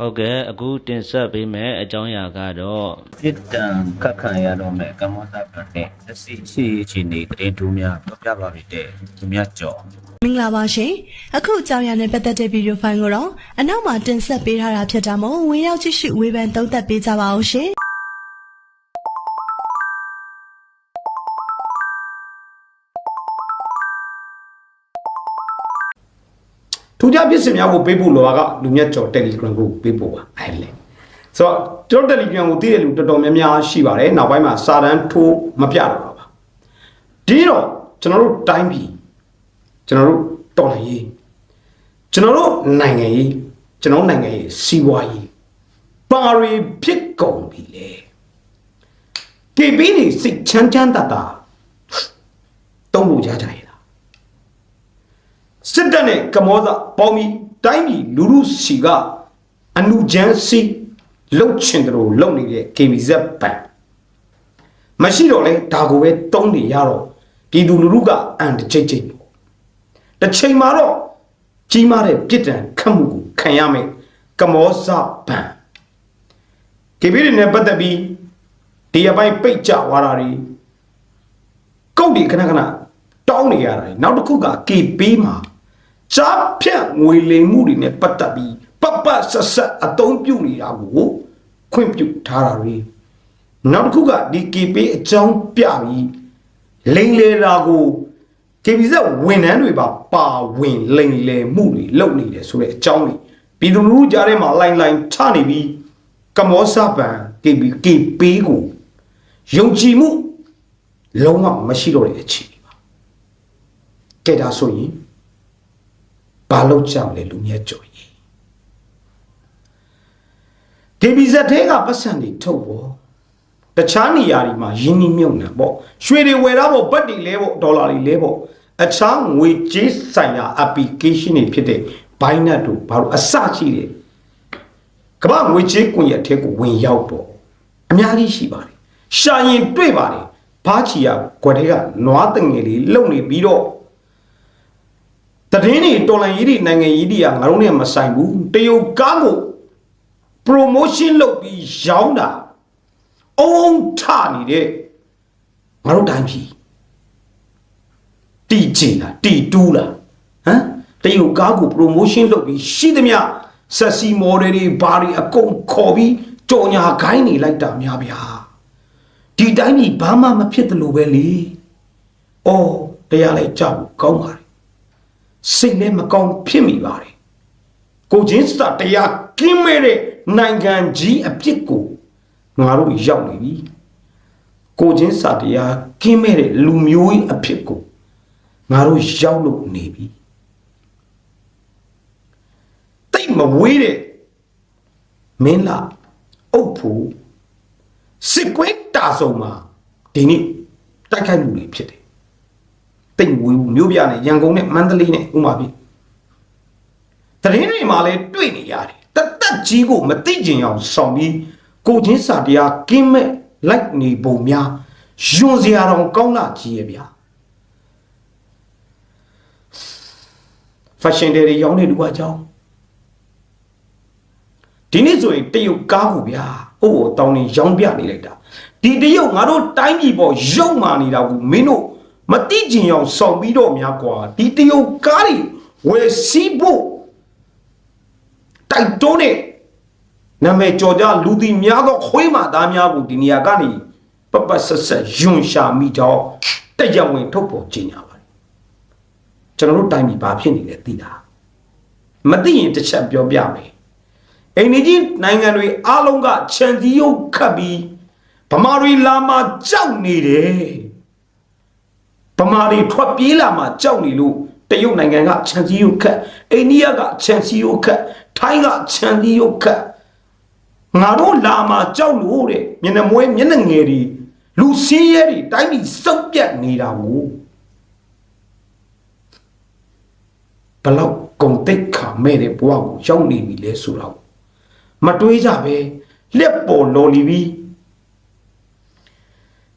ဟုတ်ကဲ့အခုတင်ဆက်ပေးမယ့်အကြောင်းအရာကတော့ပြစ်ဒဏ်ခတ်ခံရတော့မယ့်ကမ္ဘာတပ်တဲ့လက်ရှိရှိအခြေအနေသတင်းတူးများပြောပြပါပြီတဲ့သူများကြော်မင်္ဂလာပါရှင်အခုအကြောင်းအရာနဲ့ပတ်သက်တဲ့ဗီဒီယိုဖိုင်ကိုတော့အနောက်မှာတင်ဆက်ပေးထားတာဖြစ်တာမို့ဝင်ရောက်ကြည့်ရှုဝေဖန်သုံးသပ်ပေးကြပါအောင်ရှင် ထူးခြားပစ္စည်းများကိုပေးဖို့လိုတာကလူမြတ်ကျော် Telegram ကိုပေးဖို့ပါအဲ့လေဆိုတော့ကျွန်တော် Telegram ကိုသိတဲ့လူတော်တော်များများရှိပါတယ်နောက်ပိုင်းမှာစာတန်းထိုးမပြတော့ပါဒီတော့ကျွန်တော်တို့တိုင်းပြည်ကျွန်တော်တို့တော်လှန်ရေးကျွန်တော်တို့နိုင်ငံရေးကျွန်တော်နိုင်ငံရေးစီးပွားရေးပါရီဖြစ်ကုန်ပြီလေကေပီနေစိတ်ချမ်းချမ်းသာသာတုံးလို့ကြကြရတာ စစ်တပ်နဲ့ကမောဇပေါင်းပြီးတိုင်းပြည်လူလူစီကအနုချမ်းစီလှုပ်ချင်တယ်လို့လုပ်နေတဲ့ KBZ ဘန်မရှိတော့လဲဒါကိုပဲတုံးနေရတော့ပြည်သူလူထုကအန်တချိတ်ချိတ်ပေါ့တစ်ချိန်မှာတော့ကြီးမားတဲ့ပြစ်ဒဏ်ခတ်မှုကိုခံရမယ်ကမောဇဘန် KB တွေနဲ့ပတ်သက်ပြီးဒီအပိုင်းပိတ်ကြသွားတာတွေကုတ်ဒီခဏခဏတောင်းနေရတာတွေနောက်တစ်ခုက KB မှာ ကြားဖြတ်ငွေလိမ်မှုတွေနဲ့ပတ်သက်ပြီးပပဆက်ဆက်အသုံးပြုနေတာကိုခွင့်ပြုထားတာတွေနောက်တစ်ခုကဒီ KB အကြောင်းပြပြီးလိမ်လေတာကို KBZ ဝန်ထမ်းတွေပါပါဝင်လိမ်လေမှုတွေလုပ်နေတယ်ဆိုတဲ့အကြောင်းတွေပြည်သူလူထုကြားထဲမှာလိုင်းလိုင်းချနေပြီးကမောစပန် KB KB ကိုယုံကြည်မှုလုံးဝမရှိတော့တဲ့အခြေအနေပါကဲဒါဆိုရင် ဘာလို့ကြောက်လဲလူမြတ်ကြော်ကြီး KBZ ထဲကပတ်စံတွေထုတ်ပေါ်တခြားနေရာတွေမှာယင်းနှိမ့်မြုံနေပေါ့ရွှေတွေဝယ်တာပေါ့ဘတ်တွေလဲပေါ့ဒေါ်လာတွေလဲပေါ့အခြားငွေကြေးဆိုင်ရာ application တွေဖြစ်တဲ့ Binance တို့ဘာလို့အစရှိတယ်ကမ္ဘာငွေကြေးကွန်ရက်ထဲကိုဝင်ရောက်တော့အများကြီးရှိပါတယ်ရှာရင်တွေ့ပါတယ်ဘာချီရကွက်တွေကနွားတငယ်လေးလုံနေပြီးတော့ တည်င်းတွေတော်လန်ရေးတွေနိုင်ငံရေးတွေကငါတို့နဲ့မဆိုင်ဘူးတရုတ်ကားကို promotion လုပ်ပြီးရောင်းတာအုံးထနေတဲ့ငါတို့တိုင်းပြည်တီချင်လားတီတူးလားဟမ်တရုတ်ကားကို promotion လုပ်ပြီးရှိသမျှဆက်စီ model တွေဘာတွေအကုန်ခေါ်ပြီးကြော်ညာခိုင်းနေလိုက်တာများဗျာဒီတိုင်းပြည်ဘာမှမဖြစ်တယ်လို့ပဲလေအော်တရားလိုက်ကြောက်ကောင်းပါတယ် စိတ်လည်းမကောင်းဖြစ်မိပါတယ်ကိုချင်းစတာတရားကင်းမဲ့တဲ့နိုင်ငံကြီးအပြစ်ကိုငါတို့ရောက်နေပြီကိုချင်းစတာတရားကင်းမဲ့တဲ့လူမျိုးကြီးအဖြစ်ကိုငါတို့ရောက်လို့နေပြီတိတ်မဝေးတဲ့မင်းလာအုပ်ဖို့စစ်ကွဲတာဆုံမှာဒီနေ့တိုက်ခိုက်မှုတွေဖြစ်တယ် တိတ်မဝေးဘူးမြို့ပြနဲ့ရန်ကုန်နဲ့မန္တလေးနဲ့ဥမာပြီတရင်တွေမှာလည်းတွေ့နေရတယ်တသက်ကြီးကိုမသိကျင်အောင်ဆောင်ပြီးကိုချင်းစာတရားကင်းမဲ့လိုက်နေပုံများယွန်စရာတော်ကောင်းလာကြီးရဲ့ဗျာဖက်ရှင်တွေရောင်းနေလူအကြောင်းဒီနေ့ဆိုရင်တရုတ်ကားကိုဗျာအိုးတောင်းနေရောင်းပြနေလိုက်တာဒီတရုတ်ငါတို့တိုင်းပြည်ပေါ်ရုပ်မာနေတာကိုမင်းတို့ မတိကျင်အောင်ဆောင်ပြီးတော့များกว่าဒီတရုတ်ကားတွေဝယ်စီးဖို့ တိုက်တွန်းတဲ့နာမည်ကျော်ကြလူသည်များသောခွေးမာသားများကိုဒီနေရာကနေပပဆက်ဆက်ယွန်ရှာမိတော့တက်ရဝင်ထုတ်ပေါ်ခြင်းညာပါတယ်ကျွန်တော်တို့တိုင်းပြည်ဘာဖြစ်နေလဲသိတာမသိရင်တစ်ချက်ပြောပြမယ်အိန္ဒိကြီးနိုင်ငံတွေအားလုံးကခြံစည်းရုပ်ခတ်ပြီးဗမာတွေလာမှကြောက်နေတယ် ဗမာတွေထွက်ပြေးလာမှကြောက်နေလို့တရုတ်နိုင်ငံကခြံစည်းရုပ်ခတ်အိန္ဒိယကခြံစည်းရုပ်ခတ်ထိုင်းကခြံစည်းရုပ်ခတ်ငါတို့လာမှကြောက်လို့တဲ့မျက်နှာမွေးမျက်နှာငယ်တွေလူစင်းရဲတွေတိုင်းပြည်စုပ်ပြတ်နေတာကိုဘလောက်ကုန်တိတ်ခါမဲ့တဲ့ဘဝကိုရောက်နေပြီလဲဆိုတော့မတွေးကြပဲလက်ပေါ်လော်လီပြီး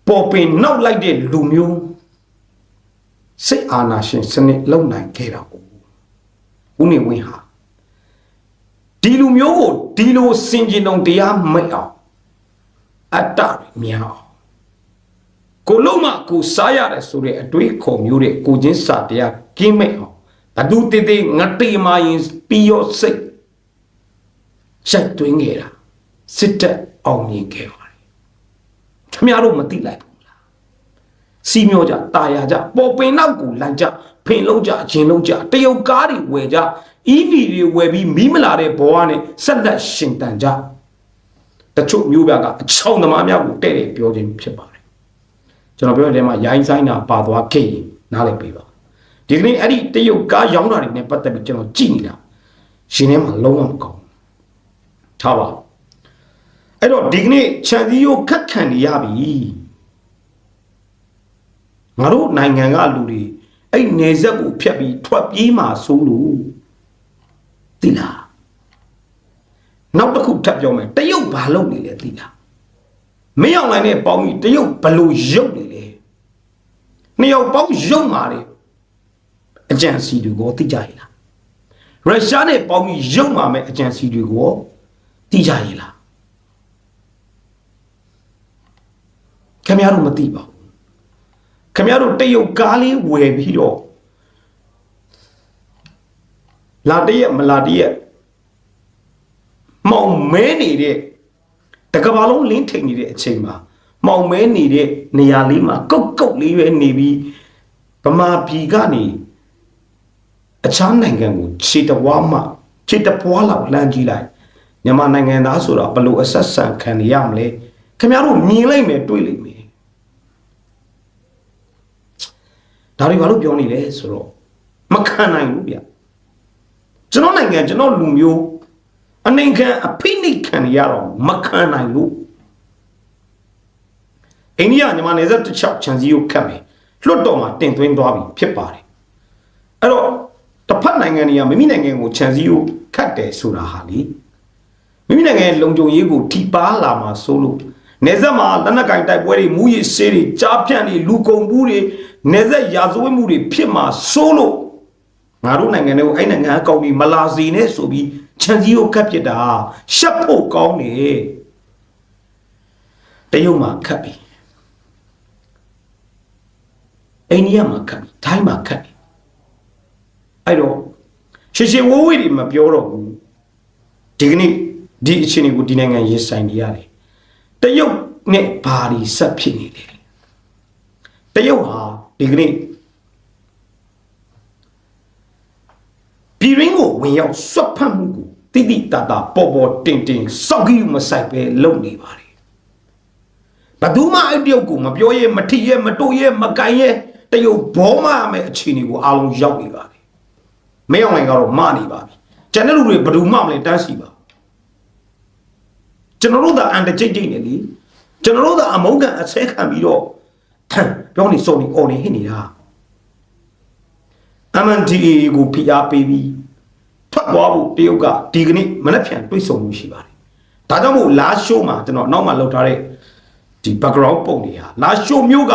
ပေါ်ပင်နောက်လိုက်တဲ့လူမျိုး စိတ်အာနာရှင်စနစ်လုံနိုင်ခဲ့တာကိုဦးနေဝင်းဟာဒီလူမျိုးကိုဒီလိုစင်ကြင်တုံတရားမဲ့အောင်အတ္တမြောင်ကိုလုံးမကိုစားရတယ်ဆိုတဲ့အတွေးခေါ်မျိုးတဲ့ကိုချင်းစာတရားကင်းမဲ့အောင်ဘဒုတေတေငတိမာရင်ပြီးရောစိတ်ရှိုက်တွင်းခဲ့တာစစ်တပ်အောင်မြင်ခဲ့ပါတယ်ခမရတို့မသိလိုက်ဘူးလား စီမျောကြတာယာကြပေါ်ပင်နောက်ကိုလန်ကြဖင်လုံးကြအချင်းလုံးကြတရုတ်ကားတွေဝယ်ကြ EV တွေဝယ်ပြီးမီးမလာတဲ့ဘဝနဲ့ဆက်လက်ရှင်တန်ကြတချို့မျိုးပြကအချောင်းသမားများကိုတဲ့တဲ့ပြောခြင်းဖြစ်ပါတယ်ကျွန်တော်ပြောတဲ့ထဲမှာရိုင်းဆိုင်တာပါသွားခဲ့ရင်နားလည်ပေးပါဒီကနေ့အဲ့ဒီတရုတ်ကားရောင်းတာတွေနဲ့ပတ်သက်ပြီးကျွန်တော်ကြည့်နေတာရှင်ထဲမှာလုံးဝမကောင်းဘူးထားပါအဲ့တော့ဒီကနေ့ခြံစည်းရိုးခက်ခံနေရပြီ ငါတို့နိုင်ငံကလူတွေအဲ့နေဆက်ကိုဖြတ်ပြီးထွက်ပြေးမှာစိုးလို့သိလားနောက်တစ်ခုထပ်ပြောမယ်တရုတ်ဘာလုပ်နေလဲသိလားမင်းအောင်လိုင်းနဲ့ပေါင်းပြီးတရုတ်ဘလို့ရုပ်နေလဲနှစ်ယောက်ပေါင်းရုပ်မာတယ်အကြံစီတွေကိုသိကြရဲ့လားရုရှားနဲ့ပေါင်းပြီးရုပ်မာမဲ့အကြံစီတွေကိုသိကြရဲ့လားခင်ဗျားတို့မသိပါဘူး ခင်ဗျားတို့တရုတ်ကားလေးဝယ်ပြီးတော့လာတရက်မလာတရက်မောင်မဲနေတဲ့တကဘာလုံးလင်းထိန်နေတဲ့အချိန်မှာမောင်မဲနေတဲ့နေရာလေးမှာကုတ်ကုတ်လေးပဲနေပြီးဗမာပြည်ကနေအခြားနိုင်ငံကိုခြေတဝါမှခြေတပွားလောက်လှမ်းကြည့်လိုက်မြန်မာနိုင်ငံသားဆိုတော့ဘလို့အဆက်ဆံခံရမလဲခင်ဗျားတို့မြင်လိုက်မယ်တွေးလိုက်မယ် ဒါတွေဘာလို့ပြောနေလဲဆိုတော့မခံနိုင်ဘူးဗျကျွန်တော်နိုင်ငံကျွန်တော်လူမျိုးအနေခံအဖိနှိတ်ခံရတော့မခံနိုင်လို့အိန္ဒိယညီမနယ်စပ်တစ်ချောက်ခြံစည်းကိုခတ်မယ်လွတ်တော်မှာတင်သွင်းသွားပြီဖြစ်ပါတယ်အဲ့တော့တစ်ဖက်နိုင်ငံတွေကမိမိနိုင်ငံကိုခြံစည်းကိုခတ်တယ်ဆိုတာဟာလေမိမိနိုင်ငံရဲ့လုံခြုံရေးကိုထိပါလာမှာစိုးလို့ နေဆက်မှာလက်နက်ကင်တိုက်ပွဲတွေမူရည်ဆေးတွေကြားဖြန့်တွေလူကုန်မှုတွေနေဆက်ရာဇဝတ်မှုတွေဖြစ်မှာစိုးလို့ငါတို့နိုင်ငံတွေကိုအဲ့နိုင်ငံအကောင့်ကြီးမလာစီနဲ့ဆိုပြီးခြံစည်းကိုခတ်ပြစ်တာရှက်ဖို့ကောင်းတယ်တရုတ်မှာခတ်ပြီအိန္ဒိယမှာခတ်ပြီထိုင်းမှာခတ်ပြီအဲ့တော့ရှင်းရှင်းဝဝေးတွေမပြောတော့ဘူးဒီကနေ့ဒီအခြေအနေကိုဒီနိုင်ငံရင်ဆိုင်နေရတယ် တရုတ်နဲ့ဘာတွေဆက်ဖြစ်နေလဲတရုတ်ဟာဒီကနေ့ပြည်ရင်းကိုဝင်ရောက်ဆွတ်ဖက်မှုကိုတိတိတတ်တာပေါ်ပေါ်တင်တင်စောက်ကြီးမဆိုင်ပဲလုပ်နေပါတယ်ဘယ်သူမှအဲ့တရုတ်ကိုမပြောရဲမထီရဲမတို့ရဲမကန်ရဲတရုတ်ဘောမရမယ့်အခြေအနေကိုအားလုံးရောက်နေပါတယ်မင်းအောင်လိုင်ကတော့မနေပါပြီကျန်တဲ့လူတွေဘယ်သူမှမလဲတန်းစီပါ ကျွန်တော်တို့သာအန်တကြိတ်ကြိတ်နေလေကျွန်တော်တို့သာအမုန်းကန်အဆဲခံပြီးတော့ပြောနေစုံနေအော်နေဟစ်နေတာ MNDAA ကိုဖိအားပေးပြီးထွက်သွားဖို့တရုတ်ကဒီကနေ့မနေ့ပြန်တွေးဆုံမှုရှိပါတယ်။ဒါကြောင့်မို့လာရှိုးမှာကျွန်တော်နောက်မှလောက်ထားတဲ့ဒီ background ပုံတွေဟာလာရှိုးမျိုးက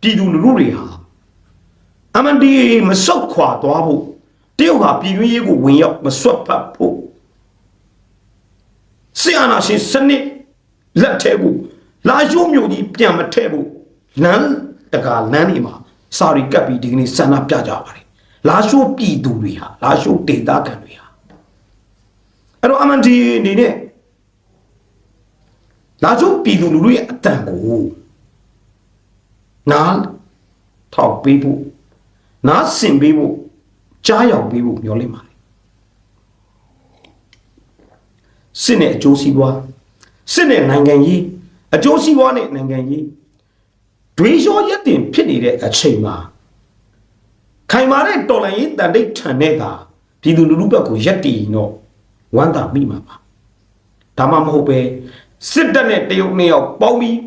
ပြည်သူလူထုတွေဟာ MNDAA မဆုတ်ခွာသွားဖို့တရုတ်ဟာပြည်တွင်းရေးကိုဝင်ရောက်မဆွတ်ဖတ်ဖို့ ဆီယနာရှင်စနစ်လက်ထဲကိုလာရှိုးမျိုးကြီးပြန်မထဲဖို့လမ်းတကာလမ်းတွေမှာစာရီကပ်ပြီးဒီကနေ့ဆန္ဒပြကြပါတယ်လာရှိုးပြည်သူတွေဟာလာရှိုးဒေတာခံတွေဟာအဲ့တော့အမှန်ဒီအနေနဲ့လာရှိုးပြည်သူလူထုရဲ့အတန်ကိုနားထောက်ပေးဖို့နားဆင်ပေးဖို့ကြားရောက်ပေးဖို့မျှော်လင့်ပါတယ် စစ်နဲ့အကျိုးစီးပွားစစ်နဲ့နိုင်ငံရေးအကျိုးစီးပွားနဲ့နိုင်ငံရေးဒွေရောရက်တင်ဖြစ်နေတဲ့အချိန်မှာခိုင်မာတဲ့တော်လှန်ရေးတန်တိတ်ထန်တဲ့ကပြည်သူလူထုဘက်ကိုရက်တည်တော့ဝမ်းသာမိမှာပါဒါမှမဟုတ်ပဲစစ်တပ်နဲ့တရုတ်နှစ်ယောက်ပေါင်းပြီး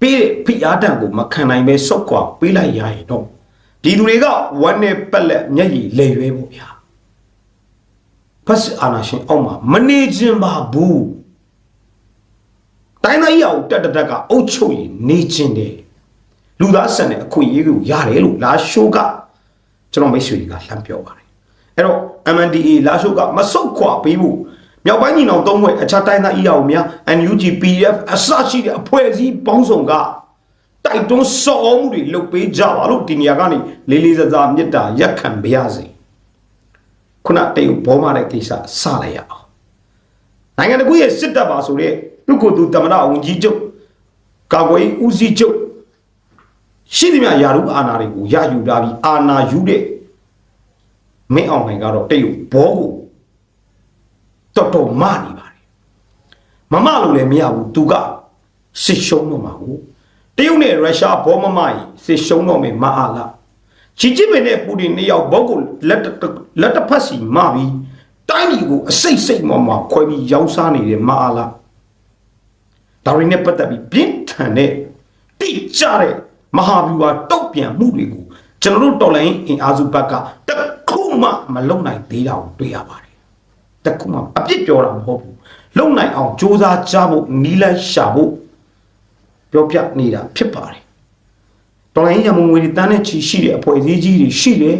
ပေးတဲ့ဖိအားတံကိုမခံနိုင်ပဲစောက်ခွာပေးလိုက်ရရင်တော့ဒီသူတွေကဝမ်းနဲ့ပက်လက်မျက်ရည်လဲရွဲပေါ့ဗျာ ဖက်စစ်အာဏာရှင်အောက်မှာမနေခြင်းပါဘူးတိုင်းသားကြီးအောင်တက်တက်တက်ကအုတ်ချုပ်ရင်နေခြင်းတယ်လူသားဆန်တဲ့အခွင့်အရေးကိုရတယ်လို့လာရှိုးကကျွန်တော်မိတ်ဆွေတွေကလှမ်းပြောပါတယ်အဲ့တော့ MNDA လာရှိုးကမဆုတ်ခွာပေးဖို့မြောက်ပိုင်းညီနောင်သုံးဘွဲ့အခြားတိုင်းသားအီအောင်များ NUG PDF အစရှိတဲ့အဖွဲ့အစည်းပေါင်းစုံကတိုက်တွန်းစော်ဩမှုတွေလုပ်ပေးကြပါလို့ဒီနေရာကနေလေးလေးစားစားမြစ်တာရက်ခံပါရစေ ခုနတရုတ်ဘောမတဲ့ကိစ္စစလိုက်ရအောင်နိုင်ငံတကူရဲ့စစ်တပ်ပါဆိုတဲ့သူ့ကိုယ်သူတမနာဝန်ကြီးချုပ်ကာကွယ်ရေးဦးစီးချုပ်ရှိသမျှယာရုအာဏာတွေကိုရယူလာပြီးအာဏာယူတဲ့မင်းအောင်နိုင်ကတော့တရုတ်ဘောကိုတော်တော်မနေပါတယ်မမလို့လည်းမရဘူးသူကစစ်ရှုံးတော့မှာကိုတရုတ်နဲ့ရုရှားဘောမမကြီးစစ်ရှုံးတော့မယ်မအားလား ချီချစ်ပင်နဲ့ပူတင်နှစ်ယောက်ဘောကိုလက်တလက်တစ်ဖက်စီမပြီးတိုင်းပြည်ကိုအစိတ်စိတ်မော်မော်ခွဲပြီးရောင်းစားနေတဲ့မအားလားဒါရင်းနဲ့ပတ်သက်ပြီးပြင်းထန်တဲ့တိကျတဲ့မဟာဗျူဟာတုတ်ပြန်မှုတွေကိုကျွန်တော်တို့တော်လိုင်းအင်အားစုဘက်ကတခုမှမလုံနိုင်သေးတာကိုတွေ့ရပါတယ်တခုမှအပြစ်ပြောတာမဟုတ်ဘူးလုံနိုင်အောင်စ조사ကြဖို့နီးလိုက်ရှာဖို့ပြောပြနေတာဖြစ်ပါတယ် တော်လိုင်းရမုံငွေတွေတန်းနဲ့ချီရှိတဲ့အဖွဲ့အစည်းကြီးတွေရှိတယ်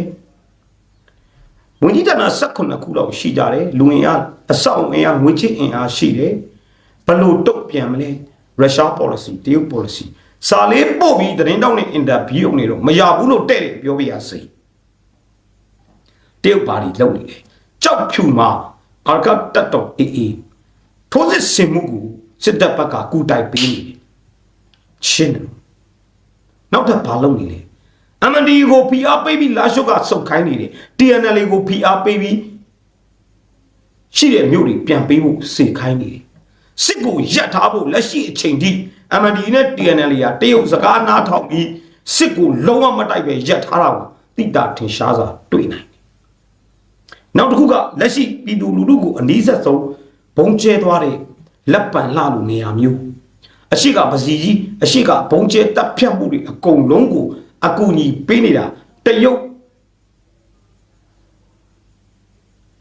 ဝန်ကြီးဌာန18ခုလောက်ရှိကြတယ်လူဝင်အားအဆောက်အင်အားငွေချစ်အင်အားရှိတယ်ဘလို့တုတ်ပြန်မလဲရုရှား policy တရုတ် policy စာလေးပို့ပြီးသတင်းတောက်နဲ့အင်တာဗျူးနေတော့မရဘူးလို့တဲ့တယ်ပြောပြရစေတရုတ်ပါတီလုံနေတယ်ကြောက်ဖြူမှာအာကတ်တတ်တော့အေးအေးထိုးစစ်ဆင်မှုကိုစစ်တပ်ဘက်ကကူတိုက်ပေးနေတယ်ရှင်းတယ် နောက်ထပ်ဘာလုပ်နေလဲအမန်ဒီကို PR ပေးပြီးလာရှုပ်ကစုတ်ခိုင်းနေတယ် TNL ကို PR ပေးပြီးရှိတဲ့မြို့တွေပြန်ပေးဖို့စေခိုင်းနေတယ်စစ်ကိုရပ်ထားဖို့လက်ရှိအချိန်ထိ MND နဲ့ TNL ကတရုတ်စကားနားထောင်ပြီးစစ်ကိုလုံးဝမတိုက်ပဲရပ်ထားတာကိုတိတာထင်ရှားစွာတွေ့နိုင်တယ်။နောက်တစ်ခုကလက်ရှိပြည်သူလူထုကိုအနည်းဆက်ဆုံးဘုံကျဲသွားတဲ့လက်ပံလှလူနေရာမျိုး အရှိကပစီကြီးအရှိကဘုံကျဲတပ်ဖြတ်မှုတွေအကုန်လုံးကိုအကူအညီပေးနေတာတရုတ်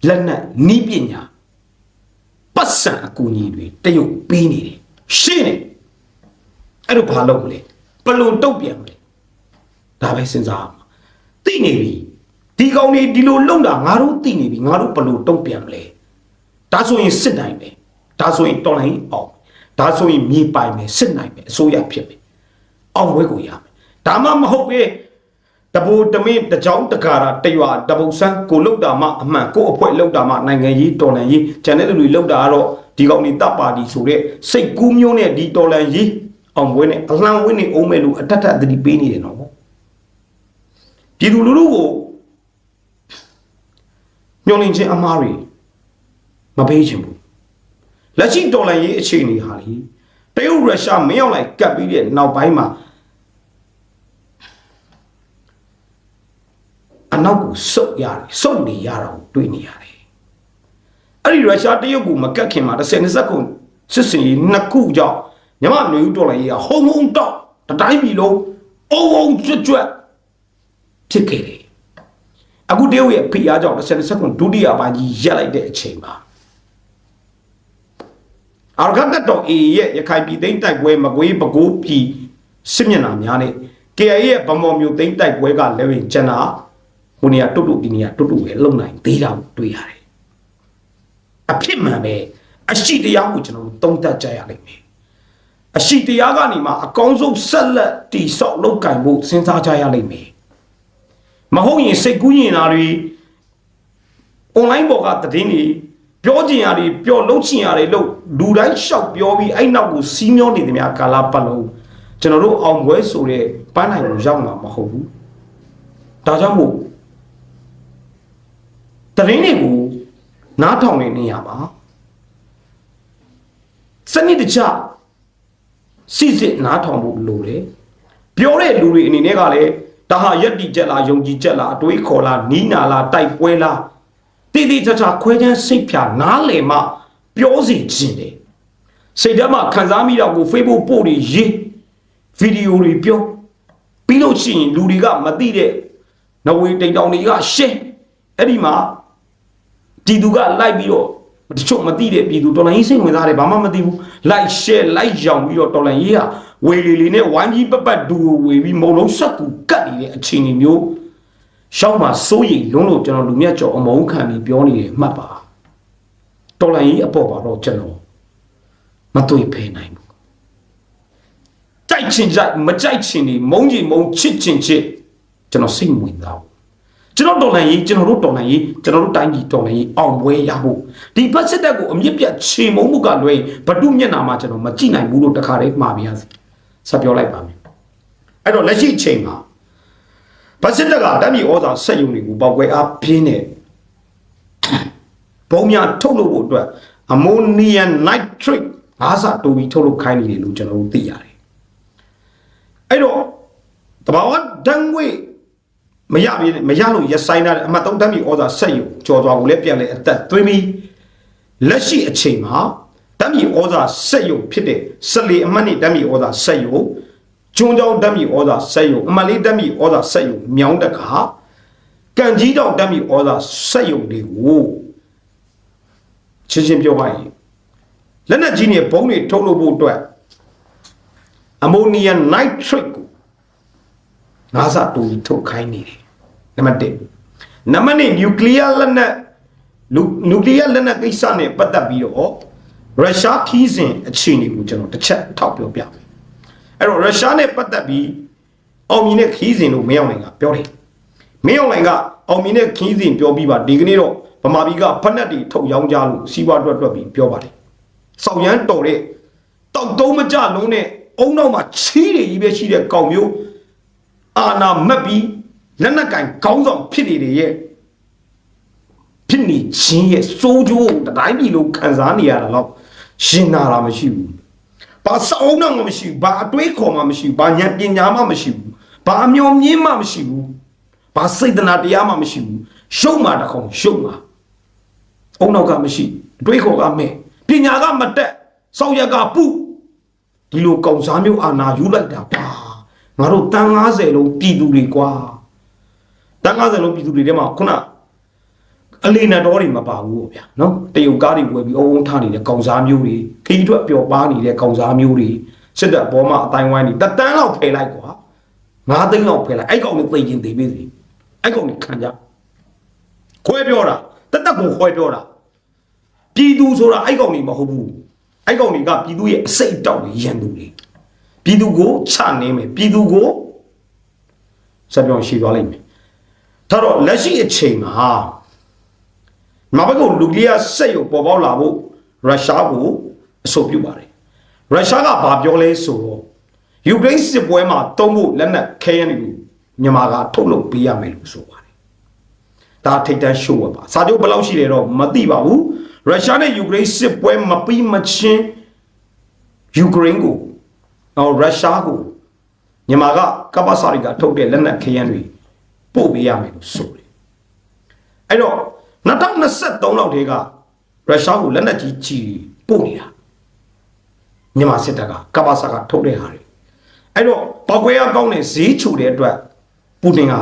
လက်နက်နီးပညာပတ်စံအကူအညီတွေတရုတ်ပေးနေတယ်ရှင်းတယ်အဲ့တော့ဘာလုပ်မလဲဘလို့တုတ်ပြန်မလဲဒါပဲစဉ်းစားအောင်သိနေပြီဒီကောင်တွေဒီလိုလုံတာငါတို့သိနေပြီငါတို့ဘလို့တုတ်ပြန်မလဲဒါဆိုရင်စစ်နိုင်မယ်ဒါဆိုရင်တော်လိုင်းအောင် ဒါဆိုရင်မြေပိုင်မယ်စစ်နိုင်မယ်အစိုးရဖြစ်မယ်အောင်ဘွဲကိုရမယ်ဒါမှမဟုတ်ပဲတဘူတမင်းတကြောင်တကာရာတရွာတပုတ်ဆန်းကိုလောက်တာမှအမှန်ကိုအဖွဲ့လောက်တာမှနိုင်ငံရေးတော်လန်ရေးဂျန်တဲ့လူတွေလောက်တာကတော့ဒီကောင်တွေတပ်ပါတီဆိုတဲ့စိတ်ကူးမျိုးနဲ့ဒီတော်လန်ရေးအောင်ပွဲနဲ့အလှမ်းဝင်းနေအောင်မဲ့လို့အတတ်တသတိပေးနေတယ်နော်ပြည်သူလူထုကိုညှို့လင်းခြင်းအမားတွေမပေးချင်ဘူး လက်ရှိတော်လန်ရေးအခြေအနေဟာလေတရုတ်ရုရှားမင်းအောင်လိုက်ကပ်ပြီးတဲ့နောက်ပိုင်းမှာအနောက်ကိုစုပ်ရတယ်စုပ်နေရတာကိုတွေ့နေရတယ်အဲ့ဒီရုရှားတရုတ်ကိုမကတ်ခင်မှာတစ်ဆယ်နှစ်စက္ကုစစ်စင်ရေးနှစ်ခုကြောင့်မြမနွေဦးတော်လိုင်းရေးကဟုံဟုံတော့တတိုင်းပြည်လုံးအုံအုံကျွတ်ကျွတ်ဖြစ်ခဲ့တယ်အခုတရုတ်ရဲ့ဖိအားကြောင့်တစ်ဆယ်နှစ်စက္ကုဒုတိယပိုင်းကြီးရက်လိုက်တဲ့အချိန်မှာ အာဂတ်တော်အေရဲ့ရခိုင်ပြည်သိမ်းတိုက်ပွဲမကွေးပကိုးပြည်စစ်မျက်နှာများနဲ့ KIA ရဲ့ဗမော်မျိုးသိမ်းတိုက်ပွဲကလည်းဝင်ကျန်တာဟိုနေရာတွတ်တွတ်ဒီနေရာတွတ်တွတ်ပဲလုံနိုင်သေးတာကိုတွေ့ရတယ်အဖြစ်မှန်ပဲအရှိတရားကိုကျွန်တော်တို့သုံးသပ်ကြရလိမ့်မယ်အရှိတရားကနေမှအကောင်းဆုံးဆက်လက်တိဆောက်လုပ်ကင်ဖို့စဉ်းစားကြရလိမ့်မယ်မဟုတ်ရင်စိတ်ကူးရင်တာတွေ online ပေါ်ကသတင်းတွေ ပြောချင်ရတွေပြောလုံးချင်ရတွေလို့လူတိုင်းရှောက်ပြောပြီးအဲ့နောက်ကိုစီးမျောနေတယ်များကာလာပတ်လုံးကျွန်တော်တို့အောင်ပွဲဆိုတဲ့ပန်းနိုင်ကိုရောက်မှာမဟုတ်ဘူးဒါကြောင့်မို့တရင်တွေကိုနားထောင်နေနေရမှာစနစ်တကျစစ်စစ်နားထောင်ဖို့လိုတယ်ပြောတဲ့လူတွေအနေနဲ့ကလည်းဒါဟာယက်တီချက်လားယုံကြည်ချက်လားအတွေးခေါ်လားနီးနာလားတိုက်ပွဲလား တည်တည်ချာချာခွဲချမ်းစိတ်ဖြာနားလည်မှပြောစီခြင်းတယ်စိတ်ထဲမှာခံစားမိတာကို Facebook ပို့တွေရေးဗီဒီယိုတွေပြောပြီးလို့ရှိရင်လူတွေကမသိတဲ့နဝေတိန်တောင်တွေကရှင်းအဲ့ဒီမှာပြည်သူကလိုက်ပြီးတော့တချို့မသိတဲ့ပြည်သူတော်လိုင်းရေးစိတ်ဝင်စားတယ်ဘာမှမသိဘူးလိုက် share လိုက်ရောင်ပြီးတော့တော်လိုင်းရေးဟာဝေလီလီနဲ့ဝိုင်းကြီးပတ်ပတ်ဒူကိုဝေပြီးမုံလုံးဆက်ကူကတ်နေတဲ့အခြေအနေမျိုး ရှောင်းမှာစိုးရိမ်လုံးလို့ကျွန်တော်လူမြတ်ကျော်အမုန်းခံပြီးပြောနေတယ်မှတ်ပါတော်လိုင်းရေးအပေါ်ပါတော့ကျွန်တော်မတွေ့ဖဲနိုင်ဘူးကြိုက်ချင်ကြိုက်မကြိုက်ချင်နေမုန်းချင်မုန်းချစ်ချင်ချစ်ကျွန်တော်စိတ်မဝင်သားဘူးကျွန်တော်တော်လှန်ရေးကျွန်တော်တို့တော်လှန်ရေးကျွန်တော်တို့တိုင်းပြည်တော်လှန်ရေးအောင်ပွဲရဖို့ဒီဖက်စစ်တပ်ကိုအမြင့်ပြတ်ချေမုံမှုကလွယ်ဘဒုမျက်နာမှာကျွန်တော်မကြည့်နိုင်ဘူးလို့တခါတည်းမှားပြရစီဆက်ပြောလိုက်ပါမယ်အဲ့တော့လက်ရှိအချိန်မှာ ဖက်စစ်တပ်ကတိုင်းပြည်ဩဇာဆက်ယုံတွေကိုပေါက်ကွဲအားပြင်းတဲ့ဘုံများထုတ်လုပ်ဖို့အတွက်အမိုနီယမ်နိုက်ထရစ်ငါးစာတိုးပြီးထုတ်လုပ်ခိုင်းနေတယ်လို့ကျွန်တော်တို့သိရတယ်အဲ့တော့တဘာဝဒံငွေမရပြီမရလို့ရဆိုင်တာအမှတ်3တမ်းပြီဩဇာဆက်ယူကြော်သွားကိုလည်းပြန်လဲအသက်သွင်းပြီးလက်ရှိအချိန်မှာတမ်းပြီဩဇာဆက်ယူဖြစ်တဲ့ဆက်လီအမှတ်နဲ့တမ်းပြီဩဇာဆက်ယူ ကျွန်းကြောင်းတမ်းပြီဩဇာဆက်ယူအမှတ်လေးတမ်းပြီဩဇာဆက်ယူမြောင်းတကာကံကြီးတောင်တမ်းပြီဩဇာဆက်ယူတွေကိုချင်းချင်းပြောပါရင်လက်နက်ကြီးနဲ့ဘုံတွေထုတ်လုပ်ဖို့အတွက်အမိုနီယမ်နိုက်ထရစ်ကိုငါးစာတူပြီးထုတ်ခိုင်းနေတယ်နံပါတ်1နံပါတ်2နျူကလ িয়ার လက်နက်နျူကလ িয়ার လက်နက်ကိစ္စနဲ့ပတ်သက်ပြီးတော့ရုရှားခီးစဉ်အခြေအနေကိုကျွန်တော်တစ်ချက်ထောက်ပြောပြမယ် အဲ့တော့ရုရှားနဲ့ပတ်သက်ပြီးအောင်မြင်တဲ့ခီးစဉ်လို့မရောက်နိုင်ကပြောတယ်မင်းအောင်နိုင်ကအောင်မြင်တဲ့ခီးစဉ်ပြောပြီးပါဒီကနေ့တော့ဗမာပြည်ကဖက်နက်တွေထုတ်ရောင်းကြလို့စီးပွားတွက်တွက်ပြီးပြောပါတယ်စောက်ရမ်းတော်တဲ့တောက်တုံးမကြလုံးနဲ့အုံနောက်မှာချီးတွေကြီးပဲရှိတဲ့ကောင်မျိုးအာနာမက်ပြီးလက်နက်ကင်ခေါင်းဆောင်ဖြစ်နေတဲ့ရဲ့ဖြစ်နေခြင်းရဲ့စိုးကြိုးတတိုင်းပြည်လုံးခံစားနေရတာတော့ရှင်နာတာမရှိဘူး ဘာစောင်းတော့မရှိဘူးဘာအတွေးခေါ်မှမရှိဘူးဘာဉာဏ်ပညာမှမရှိဘူးဘာအမျော်မြင်မှမရှိဘူးဘာစိတ်တနာတရားမှမရှိဘူးရှုံးမှတခုံရှုံးမှအုံနောက်ကမရှိအတွေးခေါ်ကမဲ့ပညာကမတက်စောက်ရက်ကပုဒီလိုကောင်စားမျိုးအာနာယူလိုက်တာကွာငါတို့တန်း90လုံးပြည်သူတွေကွာတန်း90လုံးပြည်သူတွေထဲမှာခုန အလေးနဲ့တော်တွေမပါဘူးဗျာနော်တရုတ်ကားတွေဝယ်ပြီးအုံအုံထားနေတဲ့ကောင်စားမျိုးတွေခီးထွက်ပျော်ပါနေတဲ့ကောင်စားမျိုးတွေစစ်တပ်ဘောမှာအတိုင်းဝိုင်းတွေတတန်းလောက်ဖယ်လိုက်ကွာငါးသိန်းလောက်ဖယ်လိုက်အဲ့ကောင်တွေသိရင်သိပြီစီအဲ့ကောင်တွေခံကြခွဲပြောတာတသက်ကိုခွဲပြောတာပြည်သူဆိုတာအဲ့ကောင်တွေမဟုတ်ဘူးအဲ့ကောင်တွေကပြည်သူရဲ့အစိတ်အတောက်တွေရန်သူတွေပြည်သူကိုချနေမယ်ပြည်သူကိုဆက်ပြောင်းရှိသွားလိမ့်မယ်ဒါတော့လက်ရှိအချိန်မှာ မဘကုလူကလ িয়ার စက်ရုံပေါ်ပေါက်လာဖို့ရုရှားကိုအဆိုပြုပါတယ်ရုရှားကဘာပြောလဲဆိုတော့ယူကရိန်းစစ်ပွဲမှာတုံးဖို့လက်နက်ခဲယမ်းတွေကိုမြန်မာကထုတ်လုပ်ပေးရမယ်လို့ဆိုပါတယ်ဒါထိတ်တန့်ရှိုးပါစာချုပ်ဘယ်လောက်ရှိလဲတော့မသိပါဘူးရုရှားနဲ့ယူကရိန်းစစ်ပွဲမပြီးမချင်းယူကရိန်းကိုအော်ရုရှားကိုမြန်မာကကပ္ပစာရီကထုတ်တဲ့လက်နက်ခဲယမ်းတွေပို့ပေးရမယ်လို့ဆိုတယ်အဲ့တော့ 2023လောက်တည်းကရုရှားကိုလက်နက်ကြီးကြီးပို့နေတာမြန်မာစစ်တပ်ကကပ္ပစာကထုတ်တဲ့ဟာတွေအဲ့တော့ပောက်ကွဲရကောင်းတဲ့ဈေးချိုတဲ့အတွက်ပူတင်က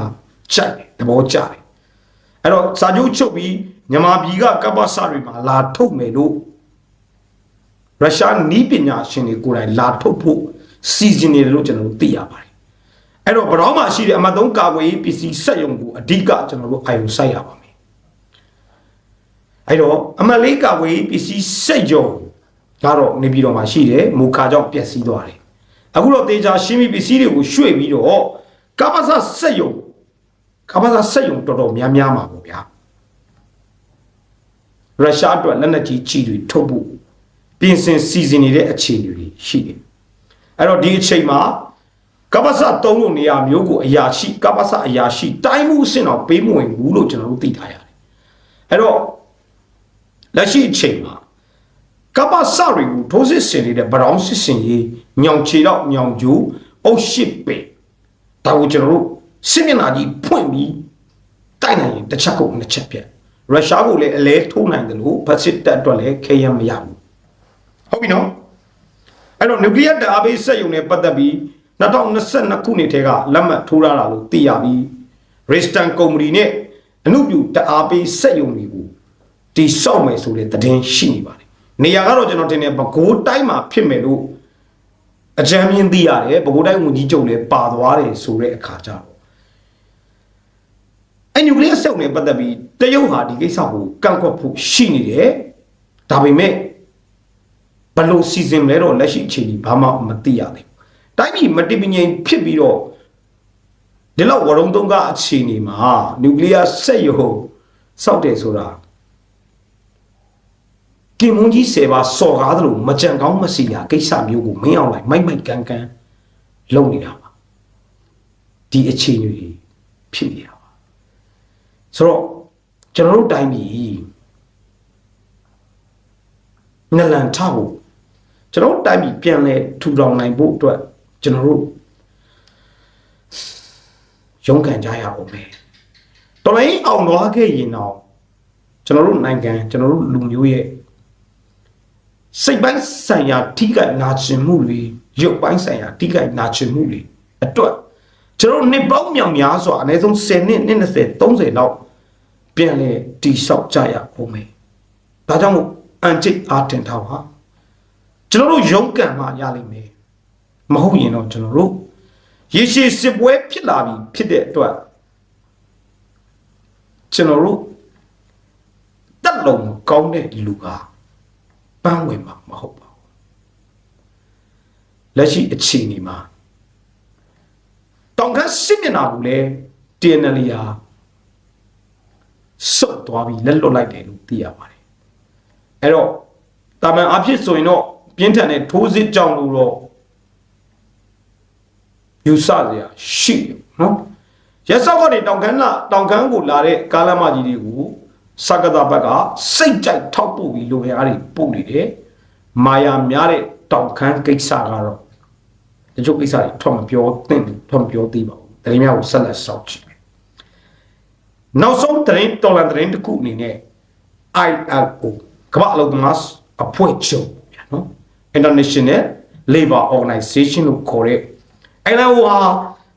ချက်တယ်သဘောကျတယ်အဲ့တော့စာချုပ်ချုပ်ပြီးမြန်မာပြည်ကကပ္ပစာတွေမှာလာထုတ်မယ်လို့ရုရှားနီးပညာရှင်တွေကိုယ်တိုင်လာထုတ်ဖို့စီစဉ်နေတယ်လို့ကျွန်တော်တို့သိရပါတယ်အဲ့တော့ဘရောင်းမှာရှိတဲ့အမတ်သုံးကာကွယ်ရေးပစ္စည်းစက်ရုံကိုအဓိကကျွန်တော်တို့အာရုံစိုက်ရပါမယ် အဲ့တော့အမတ်လေးကာကွယ်ရေးပစ္စည်းစက်ရုံကတော့နေပြည်တော်မှာရှိတယ်မူခါကြောင့်ပျက်စီးသွားတယ်အခုတော့တေချာရှင်းပြီးပစ္စည်းတွေကိုရွှေ့ပြီးတော့ကပ္ပစစက်ရုံကပ္ပစစက်ရုံတော်တော်များများမှာပေါ့ဗျာရုရှားအတွက်လက်နက်ကြီးကြီးတွေထုတ်ဖို့ပြင်ဆင်စီစဉ်နေတဲ့အခြေအနေတွေရှိတယ်အဲ့တော့ဒီအချိန်မှာကပ္ပစသုံးလို့နေရာမျိုးကိုအရာရှိကပ္ပစအရာရှိတိုင်းမှုအဆင့်တော့ပေးမဝင်ဘူးလို့ကျွန်တော်တို့သိထားရတယ်အဲ့တော့ လက်ရှိအချိန်မှာကပ္ပစတွေကိုထိုးစစ်ဆင်နေတဲ့ဗရောင်းစစ်ဆင်ရေးညောင်ချေတော့ညောင်ကျူအုတ်ရှိပေဒါကိုကျွန်တော်တို့စစ်မျက်နှာကြီးဖွင့်ပြီးတိုက်နိုင်ရင်တစ်ချက်ကုန်တစ်ချက်ပြတ်ရုရှားကိုလည်းအလဲထိုးနိုင်တယ်လို့ဖက်စစ်တပ်အတွက်လည်းခဲရမရဘူးဟုတ်ပြီနော်အဲ့တော့နျူကလ িয়ার ဓာတ်အားပေးစက်ရုံနဲ့ပတ်သက်ပြီး2022ခုနှစ်ထဲကလက်မှတ်ထိုးရတာလို့သိရပြီး Restan ကုမ္ပဏီနဲ့အမှုပြုဓာတ်အားပေးစက်ရုံတွေကို တိဆောက်မယ်ဆိုတဲ့သတင်းရှိနေပါတယ်နေရာကတော့ကျွန်တော်တင်တယ်ပဲခူးတိုင်းမှာဖြစ်မယ်လို့အကြမ်းမြင်သိရတယ်ပဲခူးတိုင်းဝန်ကြီးချုပ်လည်းပါသွားတယ်ဆိုတဲ့အခါကျတော့အဲနျူကလ িয়ার ဆက်နဲ့ပတ်သက်ပြီးတရုတ်ဟာဒီကိစ္စကိုကန့်ကွက်ဖို့ရှိနေတယ်ဒါပေမဲ့ဘယ်လိုစီစဉ်လဲတော့လက်ရှိအခြေအနေဘာမှမသိရသေးဘူးတိုင်းပြည်မတည်မငြိမ်ဖြစ်ပြီးတော့ဒီလောက်ဝရုံသုံးကအခြေအနေမှာနျူကလ িয়ার ဆက်ရုံစောက်တယ်ဆိုတာ ကင်မွန်ကြီး10ပါစော်ကားသလိုမကြံကောင်းမစီရာကိစ္စမျိုးကိုမင်းအောင်လိုက်မိုက်မိုက်ကန်ကန်လုပ်နေတာပါဒီအခြေအနေတွေဖြစ်နေတာပါဆိုတော့ကျွန်တော်တို့တိုင်းပြည်နလန်ထဖို့ကျွန်တော်တို့တိုင်းပြည်ပြန်လဲထူထောင်နိုင်ဖို့အတွက်ကျွန်တော်တို့ရုန်းကန်ကြရအောင်မယ်တော်လိုင်းအောင်သွားခဲ့ရင်တော့ကျွန်တော်တို့နိုင်ငံကျွန်တော်တို့လူမျိုးရဲ့ စိတ်ပိုင်းဆိုင်ရာထိခိုက်နာကျင်မှုတွေရုပ်ပိုင်းဆိုင်ရာထိခိုက်နာကျင်မှုတွေအတွက်ကျွန်တော်တို့နှစ်ပေါင်းမြောင်များစွာအနည်းဆုံး10နှစ်နှစ်20 30လောက်ပြန်လဲတိဆောက်ကြရအောင်မယ်ဒါကြောင့်မို့အန်ချစ်အားတင်ထားပါကျွန်တော်တို့ရုန်းကန်မှရလိမ့်မယ်မဟုတ်ရင်တော့ကျွန်တော်တို့ရေရှည်စစ်ပွဲဖြစ်လာပြီဖြစ်တဲ့အတွက်ကျွန်တော်တို့တက်လုံးကောင်းတဲ့လူက ပန်းဝင်မှာမဟုတ်ပါဘူးလက်ရှိအခြေအနေမှာတောင်ခမ်းစစ်မျက်နှာကိုလည်း TNL ဟာစုပ်သွားပြီးလက်လွတ်လိုက်တယ်လို့သိရပါတယ်အဲ့တော့တာမန်အဖြစ်ဆိုရင်တော့ပြင်းထန်တဲ့ထိုးစစ်ကြောင့်လို့တော့ယူဆစရာရှိတယ်နော်ရက်စောက်ကနေတောင်ခမ်းလာတောင်ခမ်းကိုလာတဲ့ကားလမ်းမကြီးတွေကို စကတာဘက်ကစိတ်ကြိုက်ထောက်ပို့ပြီးလိုရအားတွေပို့နေတယ်မာယာများတဲ့တောင်ခမ်းကိစ္စကတော့တချို့ကိစ္စတွေထွက်မပြောသင့်ဘူးထွက်မပြောသေးပါဘူးတရင်များကိုဆက်လက်စောင့်ကြည့်မယ်နောက်ဆုံးတရင်တော်လန်တရင်တစ်ခုအနေနဲ့ ILO ကမ္ဘာအလုပ်သမားအဖွဲ့ချုပ်ဗျာနော် International Labor Organization လို့ခေါ်တဲ့ ILO ဟာ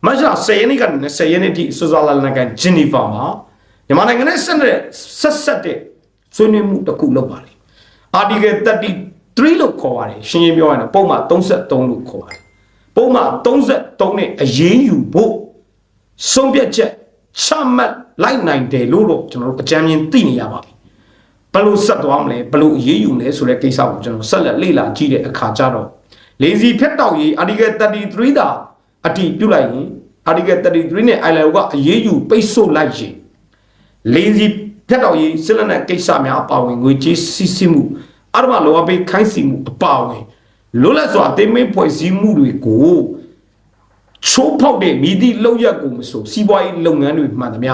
မတ်လ10ရက်နေ့ကနေ20ရက်နေ့ထိဆွစ်ဇာလန်နိုင်ငံဂျီနီဗာမှာ မြန်မာနိုင်ငံနဲ့ဆက်တဲ့ဆက်ဆက်တဲ့ဆွေးနွေးမှုတစ်ခုလုပ်ပါလေ Article 33လို့ခေါ်ပါတယ်ရှင်းရှင်းပြောရရင်ပုံမှန်33လို့ခေါ်ပါတယ်ပုံမှန်33နဲ့အရေးယူဖို့ဆုံးဖြတ်ချက်ချမှတ်လိုက်နိုင်တယ်လို့တော့ကျွန်တော်တို့အကြံဉာဏ်သိနေရပါပြီဘယ်လိုဆက်သွားမလဲဘယ်လိုအရေးယူမလဲဆိုတဲ့ကိစ္စကိုကျွန်တော်ဆက်လက်လေ့လာကြည့်တဲ့အခါကျတော့လေစီဖက်တောက်ရေး Article 33တာအတိပြုတ်လိုက်ရင် Article 33နဲ့ ILO ကအရေးယူပိတ်ဆို့လိုက်ရင် လေစီဖက်တောက်ရေးစစ်လက်နက်ကိစ္စများအပါဝင်ငွေကြေးစီးဆင်းမှုအရမလောအပိခိုင်းစီမှုအပါဝင်လွတ်လပ်စွာအသိမိတ်ဖွဲ့စည်းမှုတွေကိုချိုးဖောက်တဲ့မိသည့်လောက်ရက်ကိုမဆိုစီးပွားရေးလုပ်ငန်းတွေမှန်သမျှ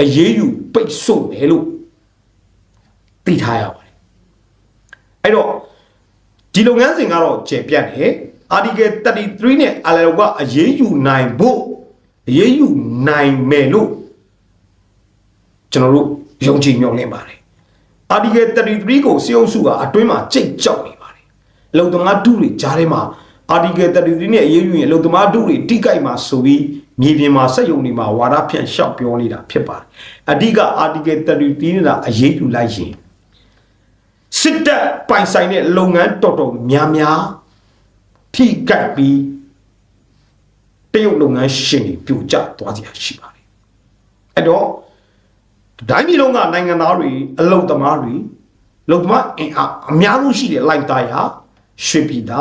အရေးယူပိတ်ဆို့တယ်လို့သိထားရပါတယ်အဲ့တော့ဒီလုပ်ငန်းစဉ်ကတော့ကျေပြတ်တယ် article 33နဲ့ ILO ကအရေးယူနိုင်ဖို့အရေးယူနိုင်မယ်လို့ ကျွန်တော်တို့ယုံကြည်မျှော်လင့်ပါတယ် article 33ကိုစီအုပ်စုကအတွင်းမှာကြိတ်ကြောက်နေပါတယ်အလုံသမားဒုတွေကြားထဲမှာ article 33နဲ့အရေးယူရင်အလုံသမားဒုတွေတိကိုက်မှာဆိုပြီးမြေပြင်မှာစက်ယုံတွေမှာဝါဒဖြန့်လျှောက်ပြောနေတာဖြစ်ပါတယ်အဓိက article 33နဲ့အရေးယူလိုက်ရင်စစ်တပ်ပိုင်ဆိုင်တဲ့လုပ်ငန်းတော်တော်များများထိကိုက်ပြီးတရုတ်လုပ်ငန်းရှင်တွေပြိုကျသွားကြရရှိပါတယ်အဲ့တော့ တိုင်းပြည်လုံးကနိုင်ငံသားတွေအလုံသမားတွေလုံသမားအင်အားအများဆုံးရှိတဲ့လိုက်သားရရွှေပြည်သာ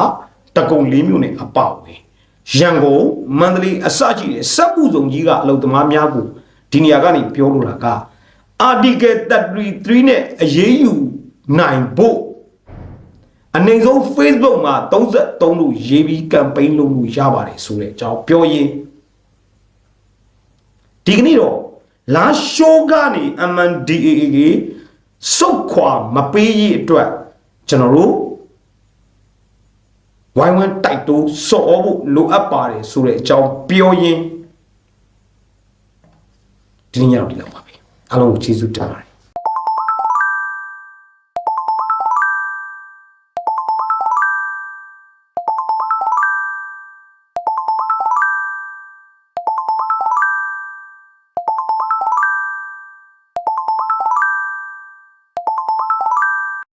တကုံလေးမျိုးနဲ့အပေါဝင်ရန်ကုန်မန္တလေးအစရှိတဲ့စက်မှုစုံကြီးကအလုံသမားများကိုဒီနေရာကနေပြောလိုတာက article 33နဲ့အရေးယူနိုင်ဖို့အနေဆုံး Facebook မှာ33လို့ရေးပြီး campaign လုပ်လို့ရပါတယ်ဆိုတဲ့အကြောင်းပြောရင်ဒီကနေ့တော့ လာရှိုးကနေ MNDAA ကစုတ်ခွာမပေးရေးအတွက်ကျွန်တော်တို့ဝိုင်းဝန်းတိုက်တိုးစော်ဖို့လိုအပ်ပါတယ်ဆိုတဲ့အကြောင်းပြောရင်ဒီညောင်ဒီလောက်ပါပဲအားလုံးကိုကျေးဇူးတင်ပါတယ်